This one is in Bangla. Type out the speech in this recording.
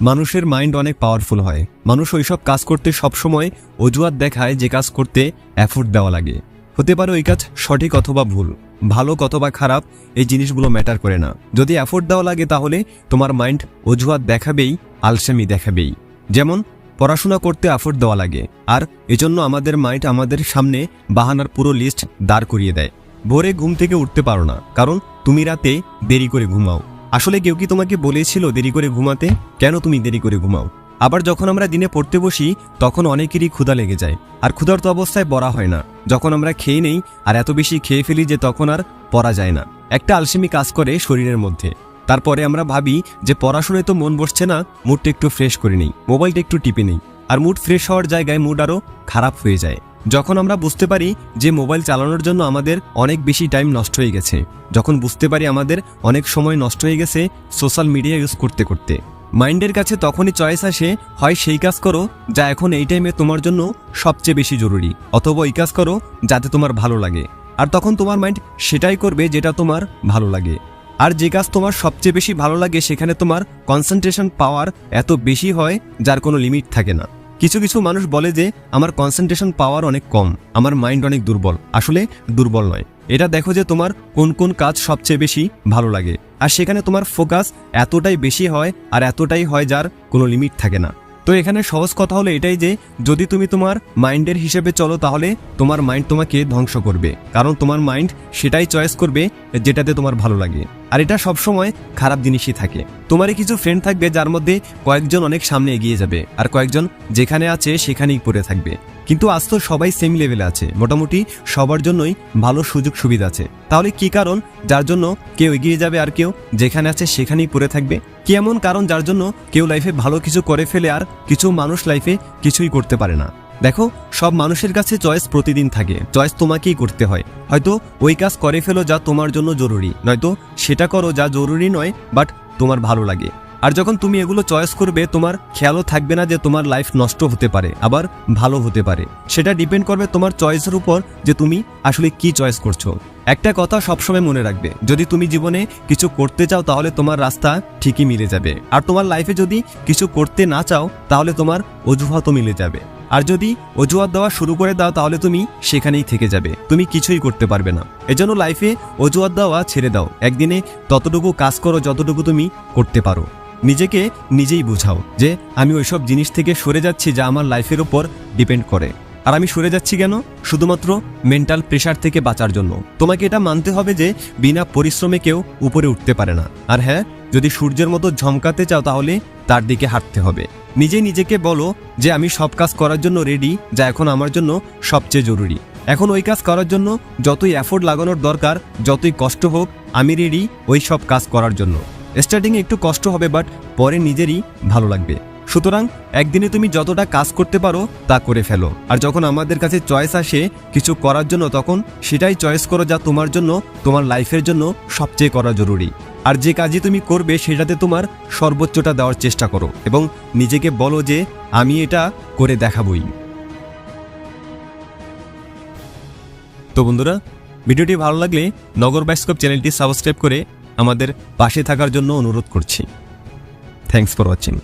মানুষের মাইন্ড অনেক পাওয়ারফুল হয়। মানুষ ওইসব কাজ করতে সবসময় অজুহাত দেখায় যে কাজ করতে অ্যাফোর্ট দেওয়া লাগে। হতে পারে ওই কাজ সঠিক অথবা ভুল। ভালো অথবা খারাপ, এই জিনিসগুলো ম্যাটার করে না। যদি অ্যাফোর্ট দেওয়া লাগে তাহলে তোমার মাইন্ড অজুহাত দেখাবেই, আলসেমি দেখাবেই। যেমন, পড়াশোনা করতে অ্যাফোর্ট দেওয়া লাগে। আর এজন্য আমাদের মাইন্ড আমাদের সামনে বাহানার পুরো লিস্ট দাঁড় করিয়ে দেয়। ভোরে ঘুম থেকে উঠতে পারো না। কারণ তুমি রাতে দেরি করে ঘুমাও। আসলে কেউ কি তোমাকে বলেছিল দেরি করে ঘুমাতে? কেন তুমি দেরি করে ঘুমাও? আবার যখন আমরা দিনে পড়তে বসি, তখন অনেকেরই ক্ষুধা লেগে যায়। আর ক্ষুধার্ত অবস্থায় পড়া হয় না। যখন আমরা খেয়ে নেই আর এত বেশি খেয়ে ফেলি যে তখন আর পড়া যায় না। একটা আলসেমি কাজ করে শরীরের মধ্যে। তারপরে আমরা ভাবি যে পড়াশোনায় তো মন বসছে না, মুডটা একটু ফ্রেশ করে নেই। মোবাইলটা একটু টিপে নেই। আর মুড ফ্রেশ হওয়ার জায়গায় মুড আরও খারাপ হয়ে যায়। যখন আমরা বুঝতে পারি যে মোবাইল চালানোর জন্য আমাদের অনেক বেশি টাইম নষ্ট হয়ে গেছে, যখন বুঝতে পারি আমাদের অনেক সময় নষ্ট হয়ে গেছে সোশ্যাল মিডিয়া ইউজ করতে করতে। মাইন্ডের কাছে তখনই চয়েস আসে, হয় সেই কাজ করো যা এখন এই টাইমে তোমার জন্য সবচেয়ে বেশি জরুরি, অথবা ওই কাজ করো যাতে তোমার ভালো লাগে। আর তখন তোমার মাইন্ড সেটাই করবে যেটা তোমার ভালো লাগে। আর যে কাজ তোমার সবচেয়ে বেশি ভালো লাগে সেখানে তোমার কনসেন্ট্রেশন পাওয়ার এত বেশি হয় যার কোনো লিমিট থাকে না। কিছু কিছু মানুষ বলে যে, আমার কনসেন্ট্রেশন পাওয়ার অনেক কম, আমার মাইন্ড অনেক দুর্বল। আসলে দুর্বল নয়। এটা দেখো যে তোমার কোন কোন কাজ সবচেয়ে বেশি ভালো লাগে। আর সেখানে তোমার ফোকাস এতটাই বেশি হয় আর এতটাই হয় যার কোনো লিমিট থাকে না। তো এখানে সহজ কথা হলো এটাই যে, যদি তুমি তোমার মাইন্ডের হিসেবে চলো, তাহলে তোমার মাইন্ড তোমাকে ধ্বংস করবে। কারণ তোমার মাইন্ড সেটাই চয়েস করবে যেটাতে তোমার ভালো লাগে। আর এটা সবসময় খারাপ জিনিসই থাকে। তোমারই কিছু ফ্রেন্ড থাকবে যার মধ্যে কয়েকজন অনেক সামনে এগিয়ে যাবে, আর কয়েকজন যেখানে আছে সেখানেই পড়ে থাকবে। কিন্তু আজ তো সবাই সেম লেভেলে আছে। মোটামুটি সবার জন্যই ভালো সুযোগ সুবিধা আছে। তাহলে কি কারণ? যার জন্য কেউ এগিয়ে যাবে আর কেউ যেখানে আছে সেখানেই পড়ে থাকবে। কি এমন কারণ যার জন্য কেউ লাইফে ভালো কিছু করে ফেলে আর কিছু মানুষ লাইফে কিছুই করতে পারে না? দেখো, সব মানুষের কাছে চয়েস প্রতিদিন থাকে। চয়েস তোমাকেই করতে হয়। হয়তো ওই কাজ করে ফেলো যা তোমার জন্য জরুরি। নয়তো সেটা করো যা জরুরি নয় বাট তোমার ভালো লাগে। আর যখন তুমি এগুলো চয়েস করবে, তোমার খেয়ালও থাকবে না যে তোমার লাইফ নষ্ট হতে পারে, আবার ভালো হতে পারে। সেটা ডিপেন্ড করবে তোমার চয়েসের উপর যে তুমি আসলে কি চয়েস করছ। একটা কথা সবসময় মনে রাখবে, যদি তুমি জীবনে কিছু করতে চাও, তাহলে তোমার রাস্তা ঠিকই মিলে যাবে। আর তোমার লাইফে যদি কিছু করতে না চাও, তাহলে তোমার অজুহাতও মিলে যাবে। আর যদি অজুহাত দেওয়া শুরু করে দাও, তাহলে তুমি সেখানেই থেকে যাবে। তুমি কিছুই করতে পারবে না। এজন্য লাইফে অজুহাত দেওয়া ছেড়ে দাও। একদিনে ততটুকু কাজ করো, যতটুকু তুমি করতে পারো। নিজেকে নিজেই বোঝাও যে আমি ওইসব জিনিস থেকে সরে যাচ্ছি যা আমার লাইফের ওপর ডিপেন্ড করে। আর আমি সরে যাচ্ছি কেন? শুধুমাত্র মেন্টাল প্রেশার থেকে বাঁচার জন্য। তোমাকে এটা মানতে হবে যে বিনা পরিশ্রমে কেউ উপরে উঠতে পারে না। আর হ্যাঁ যদি সূর্যের মতো ঝমকাতে চাও তাহলে তার দিকে হাঁটতে হবে। নিজে নিজেকে বলো যে আমি সব কাজ করার জন্য রেডি যা এখন আমার জন্য সবচেয়ে জরুরি। এখন ওই কাজ করার জন্য যতই অ্যাফোর্ড লাগানোর দরকার, যতই কষ্ট হোক, আমি রেডি ওই সব কাজ করার জন্য। স্টার্টিংয়ে একটু কষ্ট হবে বাট পরে নিজেরই ভালো লাগবে। সুতরাং, একদিনে তুমি যতটা কাজ করতে পারো, তা করে ফেলো। আর যখন আমাদের কাছে চয়েস আসে কিছু করার জন্য, তখন সেটাই চয়েস করো যা তোমার জন্য, তোমার লাইফের জন্য সবচেয়ে করা জরুরি। আর যে কাজই তুমি করবে, সেটাতে তোমার সর্বোচ্চটা দেওয়ার চেষ্টা করো এবং নিজেকে বলো যে, আমি এটা করে দেখাবই। তো বন্ধুরা, ভিডিওটি ভালো লাগলে নগর বাইস্কোপ চ্যানেলটি সাবস্ক্রাইব করে আমাদের পাশে থাকার জন্য অনুরোধ করছি। Thanks for watching